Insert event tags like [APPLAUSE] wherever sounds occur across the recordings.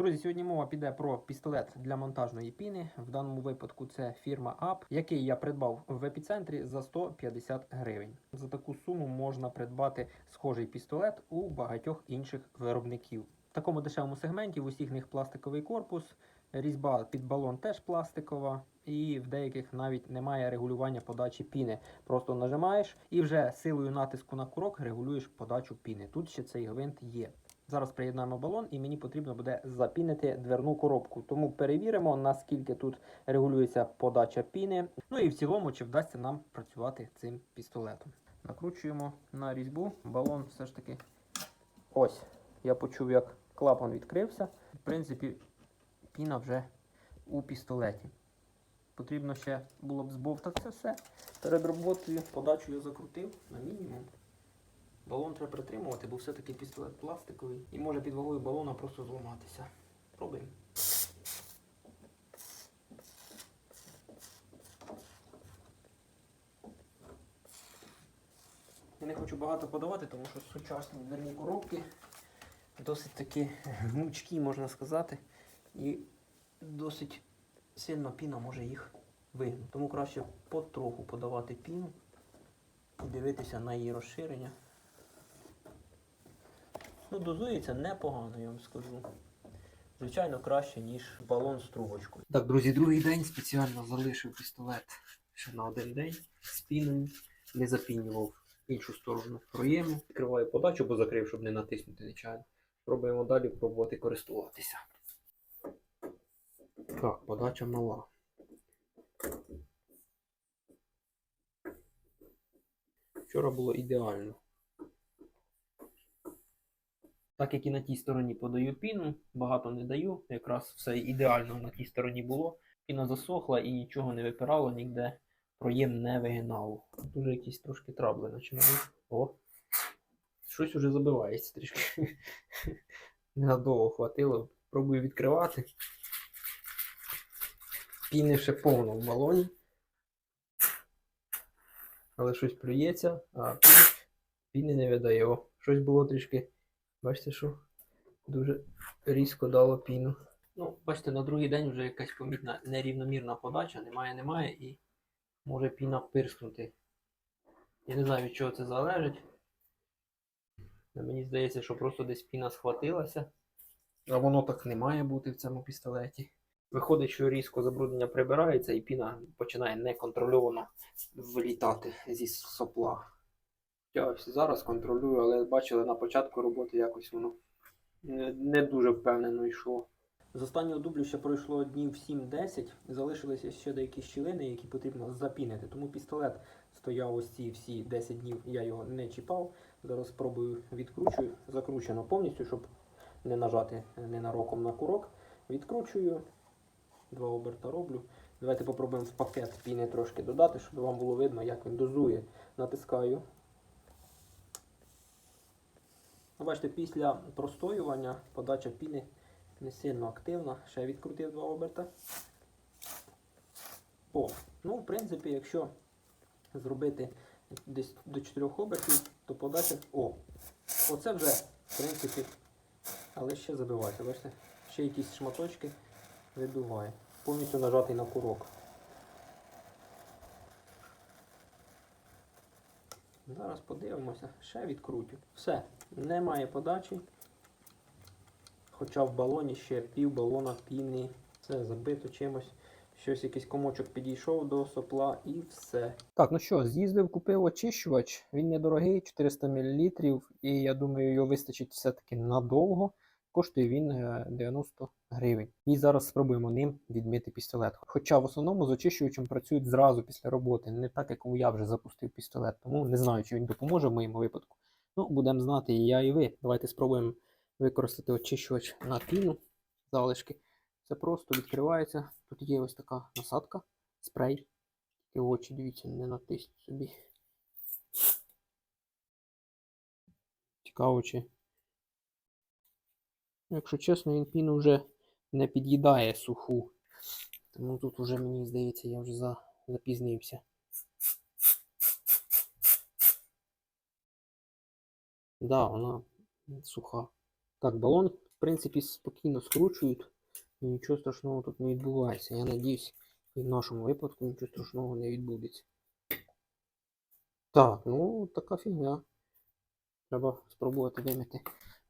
Друзі, сьогодні мова піде про пістолет для монтажної піни. В даному випадку це фірма AP, який я придбав в епіцентрі за 150 гривень. За таку суму можна придбати схожий пістолет у багатьох інших виробників. В такому дешевому сегменті в усіх них пластиковий корпус, різьба під балон теж пластикова, і в деяких навіть немає регулювання подачі піни. Просто нажимаєш і вже силою натиску на курок регулюєш подачу піни. Тут ще цей гвинт є. Зараз приєднаємо балон, і мені потрібно буде запінити дверну коробку. Тому перевіримо, наскільки тут регулюється подача піни. Ну і в цілому, чи вдасться нам працювати цим пістолетом. Накручуємо на різьбу. Балон все ж таки. Ось. Я почув, як клапан відкрився. В принципі, піна вже у пістолеті. Потрібно ще було б збовтати все. Перед роботою подачу я закрутив на мінімум. Балон треба притримувати, бо все-таки пістолет пластиковий і може під вагою балона просто зламатися. Пробуємо. Я не хочу багато подавати, тому що сучасні дверні коробки досить таки гнучкі, можна сказати, і досить сильно піна може їх вигнути. Тому краще потроху подавати піну і дивитися на її розширення. Ну, дозується непогано, я вам скажу. Звичайно, краще, ніж балон з трубочкою. Так, друзі, другий день спеціально залишив пістолет ще на один день з піною. Не запінював іншу сторону проєму. Відкриваю подачу, бо закрив, щоб не натиснути нечайно. Пробуємо далі пробувати користуватися. Так, подача мала. Вчора було ідеально. Так як і на тій стороні подаю піну, багато не даю, якраз все ідеально на тій стороні було. Піна засохла і нічого не випирало, ніде проєм не вигинав. Тут уже якісь трошки трабли починають. О! Щось уже забивається трішки. [LAUGHS] Ненадовго хватило. Пробую відкривати. Піни ще повно в балоні. Але щось плюється, а піни не видає. О, щось було трішки. Бачите, що дуже різко дало піну. Ну, бачите, на другий день вже якась помітна нерівномірна подача, немає, немає, і може піна пирскнути. Я не знаю, від чого це залежить. Але Мені здається, що просто десь піна схватилася. А воно так не має бути в цьому пістолеті. Виходить, що різко забруднення прибирається і піна починає неконтрольовано вилітати зі сопла. Я ось зараз контролюю, але бачили на початку роботи якось воно не, дуже впевнено йшло. З останнього дублю ще пройшло днів 7-10, залишилися ще деякі щілини, які потрібно запінити. Тому пістолет стояв ось ці всі 10 днів, я його не чіпав. Зараз спробую відкручую, закручено повністю, щоб не нажати ненароком на курок. Відкручую, два оберта роблю. Давайте попробуємо в пакет піни трошки додати, щоб вам було видно, як він дозує. Натискаю. Ну, Бачите, після простоювання подача піни не сильно активна. Ще відкрутив два оберта. О, ну, в принципі, якщо зробити десь до 4 обертів, то подача. О! Оце вже, в принципі, але ще забивається. Бачите, ще якісь шматочки видуває. Повністю нажатий на курок. Зараз подивимося, ще відкрутю. Все, немає подачі. Хоча в балоні ще пів балона піни. Все забито чимось. Щось якийсь комочок підійшов до сопла і все. Так, ну що, з'їздив, купив очищувач. Він недорогий, 400 мл, і я думаю, його вистачить все-таки надовго. Коштує він е, 90 гривень. І зараз спробуємо ним відмити пістолет. Хоча в основному з очищувачем працюють зразу після роботи, не так, як я вже запустив пістолет. Тому не знаю, чи він допоможе в моєму випадку. Ну, будемо знати і я, і ви. Давайте спробуємо використати очищувач на піну залишки. Це просто відкривається. Тут є ось така насадка, спрей. Тільки очі, дивіться, не натисніть собі. Цікаво, чи Якщо чесно, він піну вже не під'їдає суху. Тому тут вже, мені здається, я вже за... запізнився. Да, вона суха. Так, балон принципі, спокійно скручують. І нічого страшного тут не відбувається. Я надіюсь, і в нашому випадку нічого страшного не відбудеться. Так, ну така фігня. Треба спробувати вимити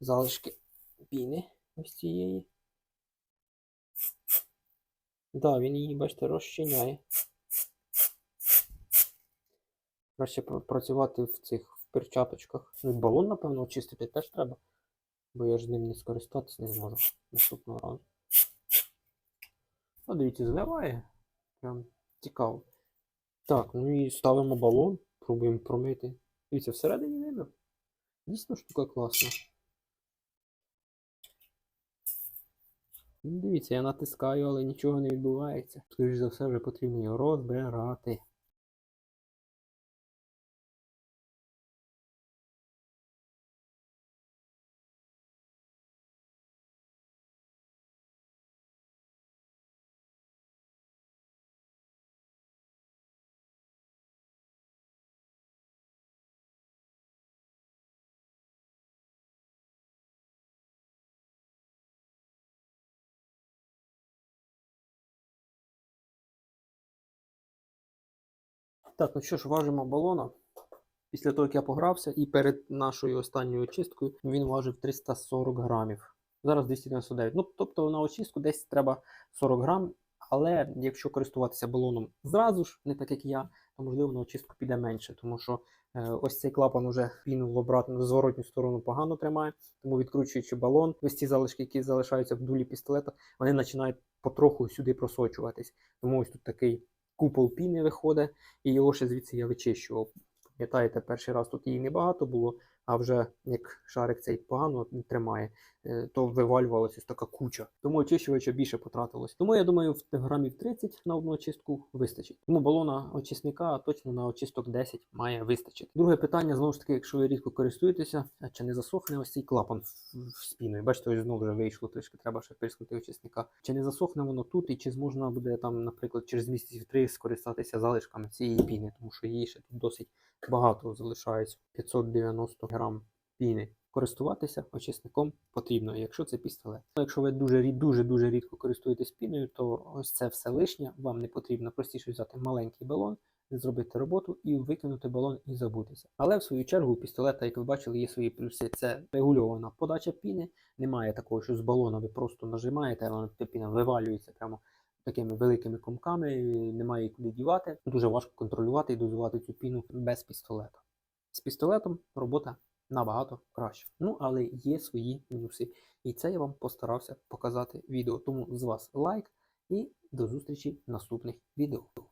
залишки піни ось цієї. Да, він її, бачите, розчиняє. Краще працювати в цих в перчаточках. Ну, і балон, напевно, очистити теж треба. Бо я ж ним не скористатись не зможу наступного разу. А дивіться, зливає. Прям цікаво. Так, ну і ставимо балон, пробуємо промити. Дивіться, всередині вимив. Дійсно штука класна. Дивіться, я натискаю, але нічого не відбувається. Скоріше за все, вже потрібно його розбирати. Так, ну що ж, важимо балона. Після того, як я погрався, і перед нашою останньою очисткою він важив 340 грамів. Зараз 299. Ну, тобто на очистку десь треба 40 грам. Але якщо користуватися балоном зразу ж, не так як я, то можливо на очистку піде менше, тому що е, ось цей клапан уже піну в обратну в зворотню сторону погано тримає. Тому відкручуючи балон, ось ці залишки, які залишаються в дулі пістолета, вони починають потроху сюди просочуватись. Тому ось тут такий купол піни виходить, і його ще звідси я вичищував. Пам'ятаєте, перший раз тут її небагато було, а вже як шарик цей погано тримає, е, то вивалювалася ось така куча. Тому очищувача більше потратилось. Тому я думаю, в грамів 30 на одну очистку вистачить. Тому балона очисника точно на очисток 10 має вистачити. Друге питання, знову ж таки, якщо ви рідко користуєтеся, чи не засохне ось цей клапан в- спіною? Бачите, ось знову вже вийшло трішки, треба ще пирскнути очисника. Чи не засохне воно тут, і чи зможна буде там, наприклад, через місяців три скористатися залишками цієї піни, тому що її ще тут досить багато залишається 590 грам піни. Користуватися очисником потрібно, якщо це пістолет. Якщо ви дуже-дуже дуже рідко користуєтесь піною, то ось це все лишнє. Вам не потрібно простіше взяти маленький балон, зробити роботу і викинути балон і забутися. Але в свою чергу у пістолета, як ви бачили, є свої плюси. Це регульована подача піни. Немає такого, що з балона ви просто нажимаєте, а піна вивалюється прямо такими великими комками, немає куди дівати. Дуже важко контролювати і дозувати цю піну без пістолета. З пістолетом робота набагато краще. Ну, але є свої мінуси. І це я вам постарався показати відео. Тому з вас лайк і до зустрічі в наступних відео.